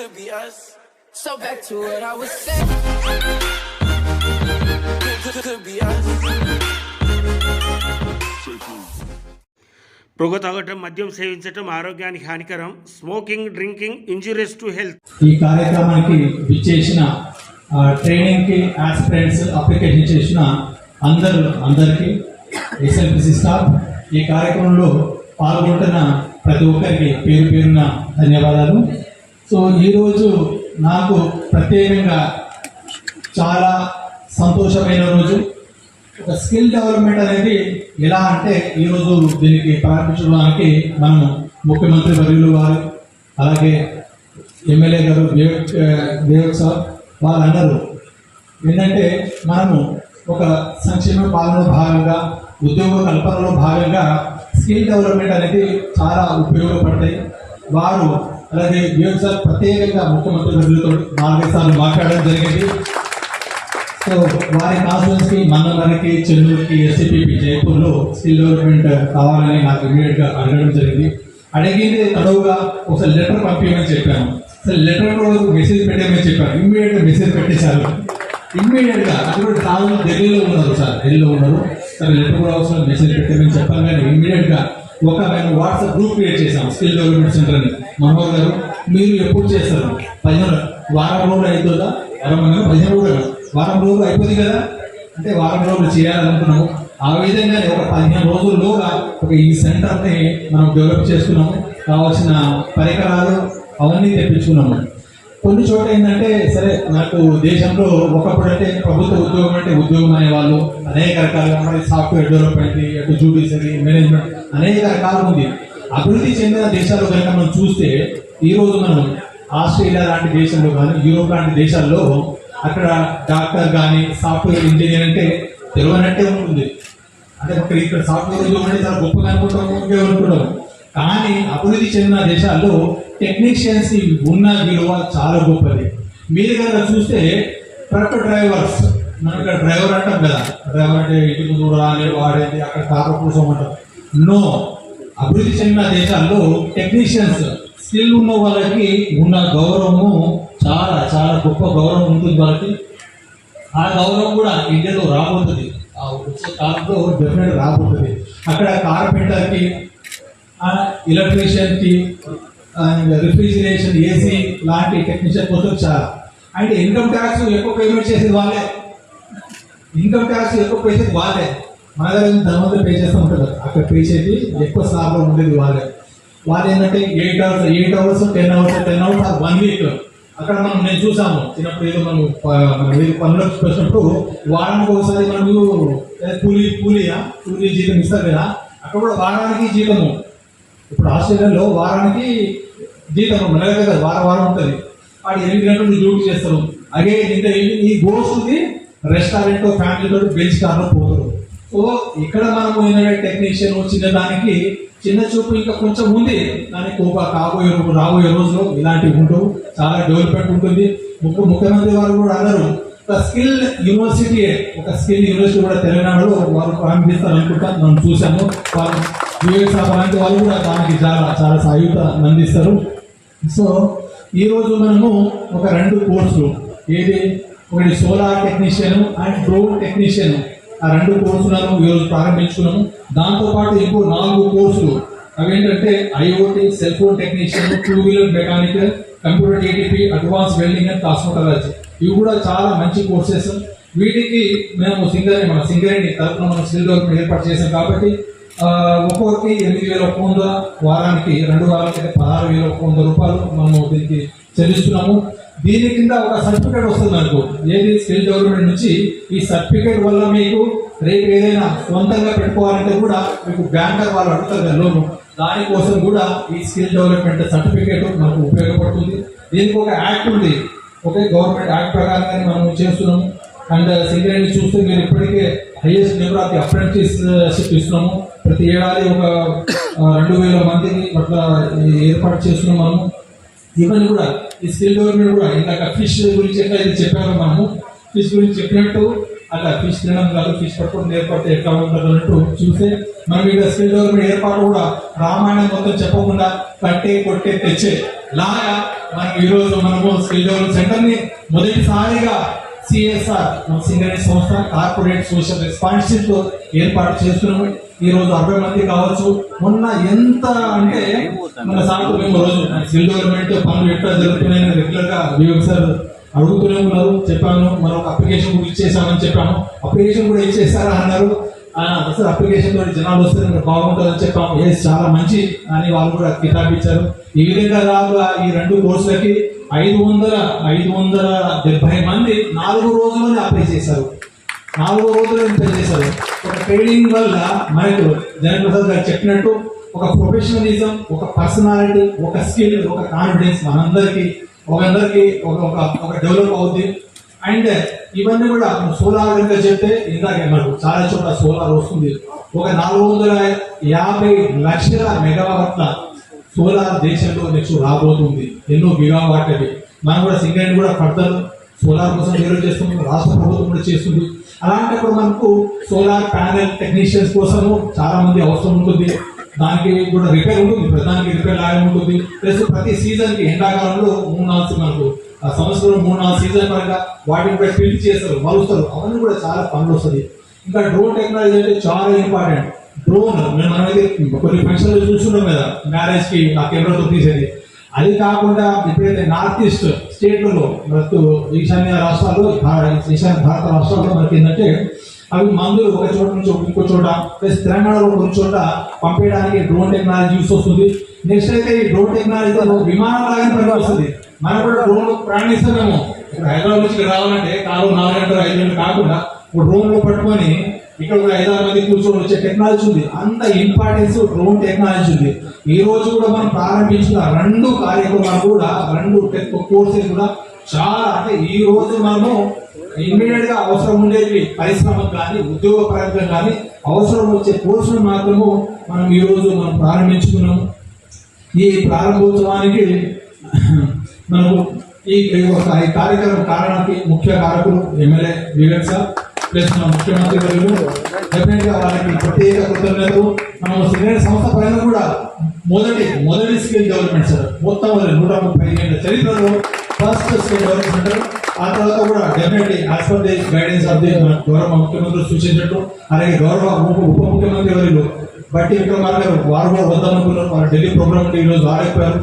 could be us. So back to what I was saying. Could, could, could be us. పొగ తాగటం మద్యం సేవించటం ఆరోగ్యానికి హానికరం smoking drinking injurious to health ఈ కార్యక్రమానికి విచ్చేసిన ఆ, ట్రైనింగ్కి ఆస్పిరెంట్స్ అప్లికేషన్ చేసిన అందరూ అందరికీ ఎస్ఎల్పిసి స్టాఫ్ ఈ కార్యక్రమంలో పాల్గొంటున్న ప్రతి ఒక్కరికి పేరు పేరున ధన్యవాదాలు సో ఈరోజు నాకు ప్రత్యేకంగా చాలా సంతోషమైన రోజు. ఒక స్కిల్ డెవలప్మెంట్ అనేది ఎలా అంటే ఈరోజు దీనికి ప్రారంభించడానికి మనము ముఖ్యమంత్రి వర్యులు వారు అలాగే ఎమ్మెల్యే గారు వివేక్ వివేక్ సార్ వాళ్ళందరూ ఏంటంటే మనము ఒక సంక్షేమ పాలనలో భాగంగా ఉద్యోగ కల్పనలో భాగంగా స్కిల్ డెవలప్మెంట్ అనేది చాలా ఉపయోగపడతాయి. వారు అలాగే వివేక్ సార్ ప్రత్యేకంగా ముఖ్యమంత్రి ప్రజలతో నాలుగైదు సార్లు మాట్లాడడం జరిగింది. సో వారి కాన్ఫరెన్స్కి మన్నమరికి చెన్నూరుకి ఎస్సీపీపీ జైపూర్లో స్కిల్ డెవలప్మెంట్ కావాలని నాకు ఇమీడియట్గా అడగడం జరిగింది. అడిగింది తడవుగా ఒకసారి లెటర్ పంపించమని చెప్పాను. అసలు లెటర్ మెసేజ్ పెట్టేమని చెప్పాను. ఇమ్మీడియట్గా మెసేజ్ పెట్టేశారు. ఇమ్మీడియట్గా అది కూడా ఢిల్లీలో ఉన్నారు సార్ ఢిల్లీలో ఉన్నారు. సరే లెటర్ కూడా అవసరం మెసేజ్ పెట్టమని చెప్పాను కానీ ఇమ్మీడియట్గా ఒక మేము వాట్సాప్ గ్రూప్ క్రియేట్ చేసాం స్కిల్ డెవలప్మెంట్ సెంటర్ అని. మనోహర్ గారు మీరు ఎప్పుడు చేస్తారు? పదిహేను వారం రోజులు అవుతుందా వారం పదిహేను రోజులు వారం రోజులు అయిపోతుంది కదా? అంటే వారం రోజులు చేయాలనుకున్నాము. ఆ విధంగా ఒక పదిహేను రోజుల్లోగా ఒక ఈ సెంటర్ని మనం డెవలప్ చేసుకున్నాము. కావాల్సిన పరికరాలు అవన్నీ తెప్పించుకున్నాము. కొన్ని చోట్ల ఏంటంటే సరే నాకు దేశంలో ఒకప్పుడు అంటే ప్రభుత్వ ఉద్యోగం అంటే ఉద్యోగం అనేవాళ్ళు అనేక రకాలుగా సాఫ్ట్వేర్ డెవలప్మెంట్ అటు జుడిషియరీ మేనేజ్మెంట్ అనేక రకాలు ఉంది. అభివృద్ధి చెందిన దేశాలు కనుక మనం చూస్తే ఈరోజు మనం ఆస్ట్రేలియా లాంటి దేశంలో కానీ యూరోప్ లాంటి దేశాల్లో అక్కడ డాక్టర్ కానీ సాఫ్ట్వేర్ ఇంజనీర్ అంటే తెలియనట్టే ఉంటుంది. అంటే ఇక్కడ ఇక్కడ సాఫ్ట్వేర్ ఉద్యోగం అంటే చాలా గొప్పగా అనుకుంటాము అనుకుంటాము కానీ అభివృద్ధి చెందిన దేశాల్లో టెక్నీషియన్స్ ఉన్న విలువ చాలా గొప్పది. మీరు కనుక చూస్తే ట్రక్ డ్రైవర్స్ మనకు డ్రైవర్ అంటాం కదా. డ్రైవర్ అంటే ఇటు ముందు రాని వాడేది అక్కడ కారు కోసం అంటాం నో అభివృద్ధి చెందిన దేశాల్లో టెక్నీషియన్స్ స్కిల్ ఉన్న వాళ్ళకి ఉన్న గౌరవము చాలా చాలా గొప్ప గౌరవం ఉంటుంది వాళ్ళకి. ఆ గౌరవం కూడా ఇండియాలో రాబోతుంది. ఆ వచ్చే కాలంలో డెఫినెట్ రాబోతుంది. అక్కడ కార్పెంటర్కి ఎలక్ట్రీషియన్కి రిఫ్రిజిరేషన్ ఏసీ లాంటి టెక్నీషియన్ కోసం చాలా అంటే ఇన్కమ్ ట్యాక్స్ ఎక్కువ పేమెంట్ చేసేది వాళ్ళే. ఇన్కమ్ ట్యాక్స్ ఎక్కువ పే చేసేది వాళ్ళే. మన దగ్గర ధనవంతులు పే చేస్తూ ఉంటారు. అక్కడ పే చేసి ఎక్కువ స్లాబ్లో ఉండేది వాళ్ళే. వాళ్ళు ఏంటంటే eight hours eight hours ten hours ten hours one week అక్కడ మనం నేను చూసాము చిన్నప్పుడు ఏదో మనం ప- పనులకు వచ్చినప్పుడు వారానికి ఒకసారి మనకు కూలీ కూలీయా? కూలీ జీతం ఇస్తారు కదా. అక్కడ కూడా వారానికి జీతము. ఇప్పుడు ఆస్ట్రేలియాలో వారానికి జీతం నెల కదా వారం వారం ఉంటుంది. వాడు ఎనిమిది గంటలు డ్యూటీ చేస్తారు అదే ఇంత ఈ గోస్తుంది రెస్టారెంట్ ఫ్యామిలీతో బెంచ్ కార్లో పోతారు. సో ఇక్కడ మనము ఏంటంటే టెక్నీషియన్ చిన్న దానికి చిన్న చూపు ఇంకా కొంచెం ఉంది. దానికి ఒక కాబోయే రోజు రాబోయే రోజుల్లో ఇలాంటివి ఉండవు. చాలా డెవలప్మెంట్ ఉంటుంది. ముఖ్య ముఖ్యమంత్రి వారు కూడా అన్నారు స్కిల్ యూనివర్సిటీ ఒక స్కిల్ యూనివర్సిటీ కూడా తెలంగాణలో వారు ప్రారంభిస్తారు అనుకుంటా మనం చూసాము వారు వివేక్ సాబ్ లాంటి వాళ్ళు కూడా దానికి చాలా చాలా సాయుత అందిస్తారు. సో ఈ రోజు మనము ఒక రెండు కోర్సులు. ఏది? ఒకటి solar technician and drone technician. ఆ రెండు కోర్సులను ఈరోజు ప్రారంభించుకున్నాము. దాంతోపాటు ఇంకో నాలుగు కోర్సులు అవేంటంటే IoT cell phone technician two wheeler mechanic computer ATP advance welding and cosmetology. ఇవి కూడా చాలా మంచి కోర్సెస్. వీటికి మేము సింగర్ మన సింగరేణి తరఫున మనం స్కిల్ డెవలప్మెంట్ ఏర్పాటు చేశాం కాబట్టి ఒక్కొక్కరికి ఎనిమిది వేల ఒక్క వంద వారానికి రెండు వారాలకి పదహారు వేల ఒక్క వంద రూపాయలు మనము దీనికి చెల్లిస్తున్నాము. దీని కింద ఒక సర్టిఫికేట్ వస్తుంది మనకు ఏది? స్కిల్ డెవలప్మెంట్ నుంచి ఈ సర్టిఫికేట్ వల్ల మీకు రేపు ఏదైనా సొంతంగా పెట్టుకోవాలంటే కూడా మీకు బ్యాంకర్ వాళ్ళు అడుగుతారు లోను. దానికోసం కూడా ఈ స్కిల్ డెవలప్మెంట్ సర్టిఫికేట్ మనకు ఉపయోగపడుతుంది. దీనికి ఒక యాక్ట్ ఉంది. ఒకే గవర్నమెంట్ యాక్ట్ ప్రకారంగానే మనం చేస్తున్నాము. అండ్ సింగరేణి చూస్తే మీరు ఇప్పటికే హైయెస్ట్ లెవెల్ ఆఫ్ అప్రెంటిస్షిప్ ఇస్తున్నాము. ప్రతి ఏడాది ఒక రెండు వేల మందిని అట్లా ఏర్పాటు చేస్తున్నాం మనము. ఇవన్నీ కూడా ఈ స్కిల్ డెవలప్మెంట్ కూడా ఇందాక ఫిష్ గురించి ఎట్లా ఇది చెప్పాము మనము. ఫిష్ గురించి చెప్పినట్టు అలా ఫిష్ తినడం కాదు ఫిష్ పట్టుకుని ఏర్పాటు ఎట్లా ఉంటుంది అన్నట్టు చూస్తే మనం ఇక్కడ స్కిల్ డెవలప్మెంట్ ఏర్పాటు కూడా రామాయణం మొత్తం చెప్పకుండా కట్టే కొట్టే తెచ్చే లాగా మనం ఈరోజు మనము స్కిల్ డెవలప్మెంట్ సెంటర్ని మొదటిసారిగా సిఎస్ఆర్ మన సింగరేణి సంస్థ కార్పొరేట్ సోషల్ రెస్పాన్సిబిలిటీ ఏర్పాటు చేస్తున్నాము. ఈ రోజు అరవై మంది కావచ్చు. మొన్న ఎంత అంటే మన సాగు మేము రోజు స్కిల్ డెవలప్మెంట్ పనులు ఎట్లా జరుగుతున్నాయని రెగ్యులర్గా వివేక్ సార్ అడుగుతూనే ఉన్నారు చెప్పాను. మరొక అప్లికేషన్ కూడా ఇచ్చేసామని చెప్పాను. అప్లికేషన్ కూడా ఇచ్చేసారా అన్నారు. అసలు సార్ అప్లికేషన్ తోటి జనాలు వస్తే ఇంకా బాగుంటుందని చెప్పాము. ఏ చాలా మంచి అని వాళ్ళు కూడా కితాబ్ ఇచ్చారు. ఈ విధంగా రాదు ఈ రెండు కోర్సులకి ఐదు వందల ఐదు వందల డెబ్బై మంది నాలుగు రోజుల్లోనే అప్లై చేశారు. నాలుగు రోజులు అప్లై చేశారు. ఒక ట్రైనింగ్ వల్ల మనకు జనప్రసాద్ గారు చెప్పినట్టు ఒక ప్రొఫెషనలిజం ఒక పర్సనాలిటీ ఒక స్కిల్ ఒక కాన్ఫిడెన్స్ మనందరికీ ఒకందరికి ఒక ఒక ఒక డెవలప్ అవుద్ది. అండ్ ఇవన్నీ కూడా సోలార్ కనుక చెప్తే ఇందాక మనకు చాలా చోట్ల సోలార్ వస్తుంది. ఒక నాలుగు వందల యాభై లక్షల మెగావాట్ల సోలార్ దేశంలో నెక్స్ట్ రాబోతుంది. ఎన్నో గిగావాట్ అవి మనం కూడా సింగరేణి కూడా ఫర్దర్ సోలార్ కోసం డెవలప్ చేస్తుంది. రాష్ట్ర ప్రభుత్వం కూడా చేస్తుంది. అలాంటప్పుడు మనకు సోలార్ ప్యానెల్ టెక్నీషియన్స్ కోసము చాలా మంది అవసరం ఉంటుంది. దానికి కూడా రిపేర్ ఉంటుంది ప్రధానికి రిపేర్ లాగా ఉంటుంది. ప్లస్ ప్రతి సీజన్కి ఎండాకాలంలో మూడు నాలుగు మనకు ఆ మూడు నాలుగు సీజన్ పరంగా వాటిని కూడా ఫిల్ చేస్తారు మలుస్తారు. అవన్నీ కూడా చాలా పనులు వస్తుంది ఇంకా డ్రోన్ టెక్నాలజీ అంటే చాలా ఇంపార్టెంట్ డ్రోన్ మేము మనమైతే కొన్ని ఫంక్షన్లు చూస్తున్నాం కదా మ్యారేజ్కి ఆ కెమెరాతో తీసేది. అది కాకుండా ఇప్పుడైతే నార్త్ ఈస్ట్ స్టేట్లలో మనకు ఈశాన్య రాష్ట్రాల్లో ఈశాన్య భారత రాష్ట్రాల్లో మనకి ఏంటంటే అవి మందులు ఒక చోట నుంచి ఇంకో చోట ప్లస్ తెలంగాణలో కొన్ని చోట పంపించడానికి డ్రోన్ టెక్నాలజీ యూస్ వస్తుంది నెక్స్ట్ అయితే ఈ డ్రోన్ టెక్నాలజీతో విమానం లాగానే పనికి వస్తుంది. మనం కూడా డ్రోన్ ప్రయాణిస్తున్నాము. ఇప్పుడు హైదరాబాద్ నుంచి రావాలంటే కారు నాలుగు గంటలు ఐదు గంటలు కాకుండా డ్రోన్లో డ్రోన్లో పట్టుకొని ఇక్కడ కూడా ఐదారు మంది కూర్చొని వచ్చే టెక్నాలజీ ఉంది. అంత ఇంపార్టెన్స్ డ్రోన్ టెక్నాలజీ ఉంది. ఈ రోజు కూడా మనం ప్రారంభించిన రెండు కార్యక్రమాలు కూడా రెండు టెక్ కోర్సెస్ కూడా చాలా అంటే ఈ రోజు మనము ఇమ్మీడియట్గా అవసరం ఉండేవి పరిశ్రమకు కానీ ఉద్యోగ పరంగా కానీ అవసరం వచ్చే కోర్సులు మాత్రము మనం ఈ రోజు మనం ప్రారంభించుకున్నాము ఈ ప్రారంభోత్సవానికి మనకు ఈ ఒక ఈ కార్యక్రమం కారణానికి ముఖ్య కారకులు ఎమ్మెల్యే వివేక్ సార్ ప్లస్ ముఖ్యమంత్రి గారు డెఫినెట్గా వాళ్ళకి ప్రత్యేక కృతజ్ఞతలు. మనం సింగరేణి సంస్థ పైన కూడా మొదటి మొదటి స్కిల్ డెవలప్మెంట్ సార్ మొత్తం నూట ముప్పై ఏళ్ళ చరిత్రలో ఫస్ట్ స్కిల్ డెవలప్మెంట్ ఆ తర్వాత కూడా definitely as per the guidance of the గౌరవ ముఖ్యమంత్రులు సూచించినట్టు అలాగే గౌరవ ఉప ముఖ్యమంత్రి వర్యులు బట్టి విక్రమార్ వారు కూడా వద్దనుకున్నారు వారు ఢిల్లీ ప్రోగ్రామ్ ఈ రోజు వారైపోయారు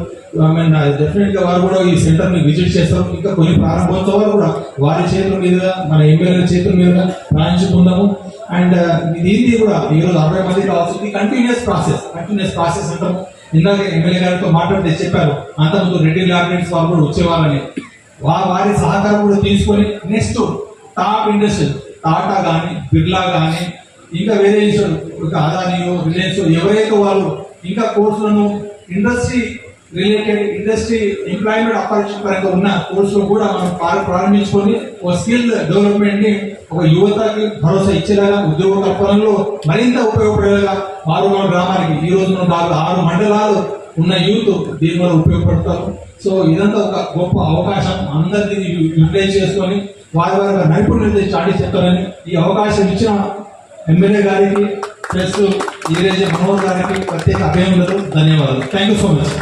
మీన్ డెఫినెట్ వారు కూడా ఈ సెంటర్ని విజిట్ చేస్తారు ఇంకా కొన్ని ప్రారంభోత్సవాలు కూడా వారి చేతుల మీదుగా మన ఎమ్మెల్యేల చేతుల మీద ప్రారంభించుకుందాము. అండ్ ఇది uh, కూడా ఈ రోజు అరవై మంది కావచ్చు ఇది కంటిన్యూస్ ప్రాసెస్ కంటిన్యూస్ ప్రాసెస్ అంటాము ఇందాక ఎమ్మెల్యే గారితో మాట్లాడితే చెప్పారు అంతకుముందు రెడ్డి ల్యాబినెట్స్ వాళ్ళు కూడా వచ్చేవాళ్ళని. వారి సహకారం కూడా తీసుకొని నెక్స్ట్ టాప్ ఇండస్ట్రీ టాటా కానీ బిర్లా కానీ ఇంకా వేరే ఒక అదానియో రిలయన్స్ ఎవరైతే వాళ్ళు ఇంకా కోర్సులను industry related industry employment opportunity పరంగా ఉన్న కోర్సులు కూడా మనం ప్రారంభించుకొని ఒక స్కిల్ డెవలప్మెంట్ని ఒక యువతకి భరోసా ఇచ్చేలాగా ఉద్యోగ కల్పనలో మరింత ఉపయోగపడేలాగా వారు మన గ్రామానికి ఈ రోజు మనం దాదాపు ఆరు మండలాలు ఉన్న యూత్ దీని వల్ల ఉపయోగపడతారు. సో ఇదంతా ఒక గొప్ప అవకాశం అందరినీ యూటిలైజ్ చేసుకొని వారి వారి నైపుణ్యత చాటి చెప్తారని ఈ అవకాశం ఇచ్చిన ఎమ్మెల్యే గారికి ప్లస్ ఈరేజే మనోహర్ గారికి ప్రత్యేక అభినందనలు ధన్యవాదాలు. Thank you so much